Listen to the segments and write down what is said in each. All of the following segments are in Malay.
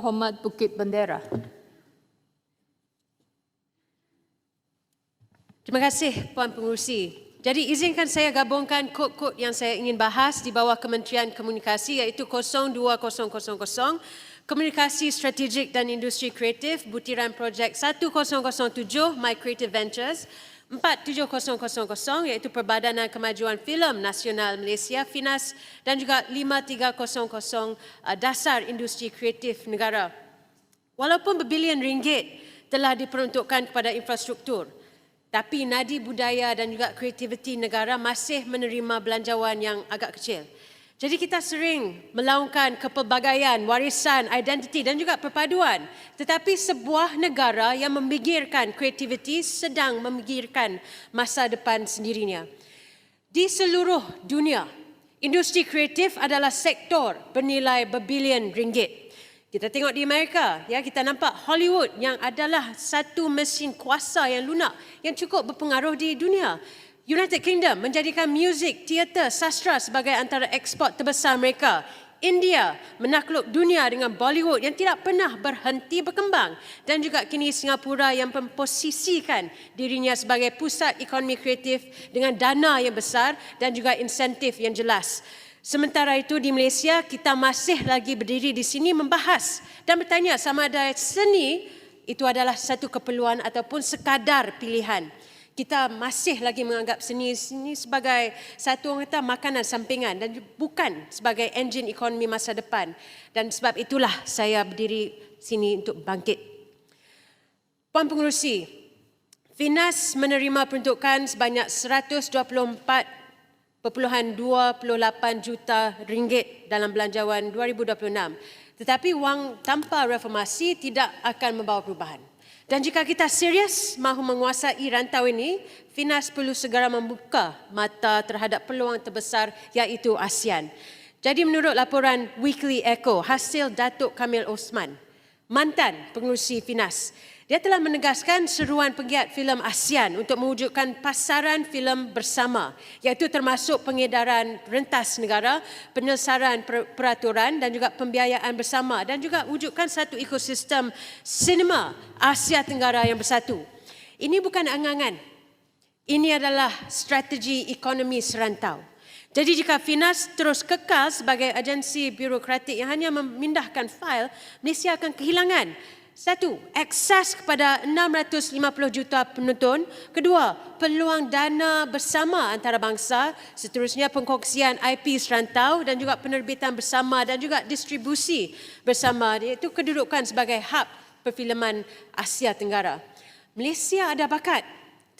Muhammad Bukit Bendera. Terima kasih Puan Pengurusi. Jadi izinkan saya gabungkan kod-kod yang saya ingin bahas di bawah Kementerian Komunikasi iaitu 02000 Komunikasi Strategik dan Industri Kreatif Butiran Projek 1007 My Creative Ventures 47000 iaitu Perbadanan Kemajuan Filem Nasional Malaysia FINAS dan juga 5300 uh, Dasar Industri Kreatif Negara. Walaupun berbilion ringgit telah diperuntukkan kepada infrastruktur, tapi nadi budaya dan juga kreativiti negara masih menerima belanjawan yang agak kecil. Jadi kita sering melaungkan kepelbagaian, warisan, identiti dan juga perpaduan. Tetapi sebuah negara yang memikirkan kreativiti sedang memikirkan masa depan sendirinya. Di seluruh dunia, industri kreatif adalah sektor bernilai berbilion ringgit. Kita tengok di Amerika, ya kita nampak Hollywood yang adalah satu mesin kuasa yang lunak yang cukup berpengaruh di dunia. United Kingdom menjadikan muzik, teater, sastra sebagai antara ekspor terbesar mereka. India menakluk dunia dengan Bollywood yang tidak pernah berhenti berkembang dan juga kini Singapura yang memposisikan dirinya sebagai pusat ekonomi kreatif dengan dana yang besar dan juga insentif yang jelas. Sementara itu di Malaysia kita masih lagi berdiri di sini membahas dan bertanya sama ada seni itu adalah satu keperluan ataupun sekadar pilihan. Kita masih lagi menganggap seni seni sebagai satu orang kata makanan sampingan dan bukan sebagai enjin ekonomi masa depan. Dan sebab itulah saya berdiri sini untuk bangkit. Puan Pengurusi, Finas menerima peruntukan sebanyak 124 28 juta ringgit dalam belanjawan 2026. Tetapi wang tanpa reformasi tidak akan membawa perubahan. Dan jika kita serius mahu menguasai rantau ini, Finas perlu segera membuka mata terhadap peluang terbesar iaitu ASEAN. Jadi menurut laporan Weekly Echo, hasil Datuk Kamil Osman, mantan pengurusi Finas, dia telah menegaskan seruan penggiat filem ASEAN untuk mewujudkan pasaran filem bersama iaitu termasuk pengedaran rentas negara, penyelesaian peraturan dan juga pembiayaan bersama dan juga wujudkan satu ekosistem sinema Asia Tenggara yang bersatu. Ini bukan angangan. Ini adalah strategi ekonomi serantau. Jadi jika Finas terus kekal sebagai agensi birokratik yang hanya memindahkan fail, Malaysia akan kehilangan satu, akses kepada 650 juta penonton. Kedua, peluang dana bersama antara bangsa. Seterusnya, pengkongsian IP serantau dan juga penerbitan bersama dan juga distribusi bersama. Iaitu kedudukan sebagai hub perfilman Asia Tenggara. Malaysia ada bakat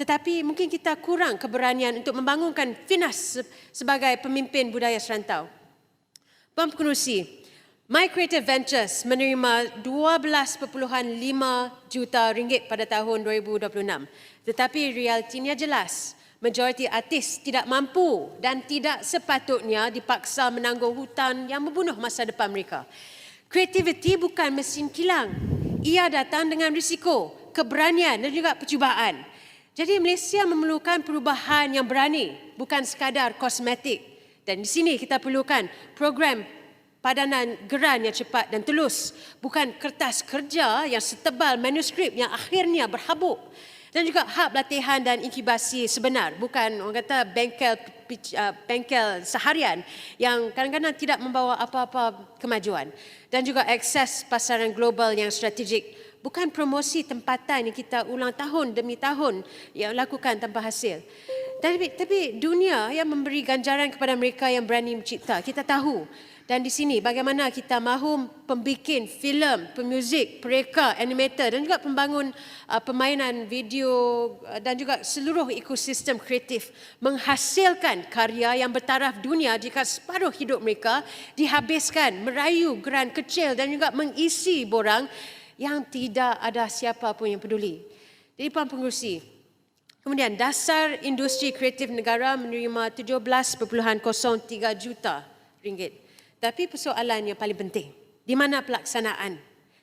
tetapi mungkin kita kurang keberanian untuk membangunkan Finas sebagai pemimpin budaya serantau. Puan Pengerusi, My Creative Ventures menerima 12.5 juta ringgit pada tahun 2026. Tetapi realitinya jelas, majoriti artis tidak mampu dan tidak sepatutnya dipaksa menanggung hutang yang membunuh masa depan mereka. Kreativiti bukan mesin kilang. Ia datang dengan risiko, keberanian dan juga percubaan. Jadi Malaysia memerlukan perubahan yang berani, bukan sekadar kosmetik. Dan di sini kita perlukan program padanan geran yang cepat dan telus bukan kertas kerja yang setebal manuskrip yang akhirnya berhabuk. Dan juga hub latihan dan inkubasi sebenar. Bukan orang kata bengkel uh, bengkel seharian yang kadang-kadang tidak membawa apa-apa kemajuan. Dan juga akses pasaran global yang strategik. Bukan promosi tempatan yang kita ulang tahun demi tahun yang lakukan tanpa hasil tapi, tapi dunia yang memberi ganjaran kepada mereka yang berani mencipta. Kita tahu dan di sini bagaimana kita mahu pembikin filem, pemuzik, pereka, animator dan juga pembangun uh, permainan video uh, dan juga seluruh ekosistem kreatif menghasilkan karya yang bertaraf dunia jika separuh hidup mereka dihabiskan merayu geran kecil dan juga mengisi borang yang tidak ada siapa pun yang peduli. Jadi Puan Pengurusi, kemudian dasar industri kreatif negara menerima 17.03 juta ringgit. Tapi persoalan yang paling penting, di mana pelaksanaan?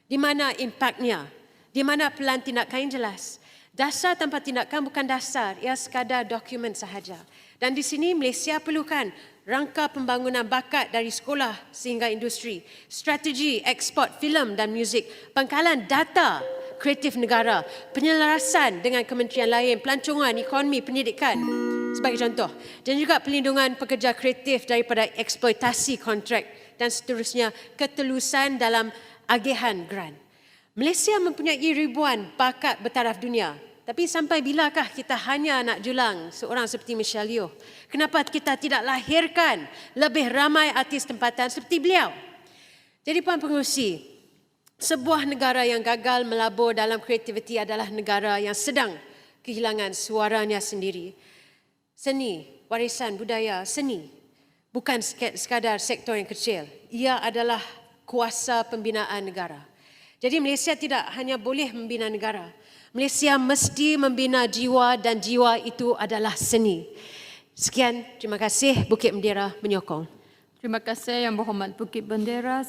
Di mana impaknya? Di mana pelan tindakan yang jelas? Dasar tanpa tindakan bukan dasar, ia sekadar dokumen sahaja. Dan di sini Malaysia perlukan rangka pembangunan bakat dari sekolah sehingga industri, strategi ekspor filem dan muzik, pangkalan data kreatif negara, penyelarasan dengan kementerian lain, pelancongan ekonomi, pendidikan sebagai contoh dan juga pelindungan pekerja kreatif daripada eksploitasi kontrak dan seterusnya ketelusan dalam agihan grant. Malaysia mempunyai ribuan bakat bertaraf dunia. Tapi sampai bilakah kita hanya nak julang seorang seperti Michelle Yeoh? Kenapa kita tidak lahirkan lebih ramai artis tempatan seperti beliau? Jadi Puan Pengerusi, sebuah negara yang gagal melabur dalam kreativiti adalah negara yang sedang kehilangan suaranya sendiri. Seni, warisan budaya, seni bukan sek- sekadar sektor yang kecil. Ia adalah kuasa pembinaan negara. Jadi Malaysia tidak hanya boleh membina negara. Malaysia mesti membina jiwa dan jiwa itu adalah seni. Sekian, terima kasih Bukit Bendera menyokong. Terima kasih Yang Berhormat Bukit Bendera.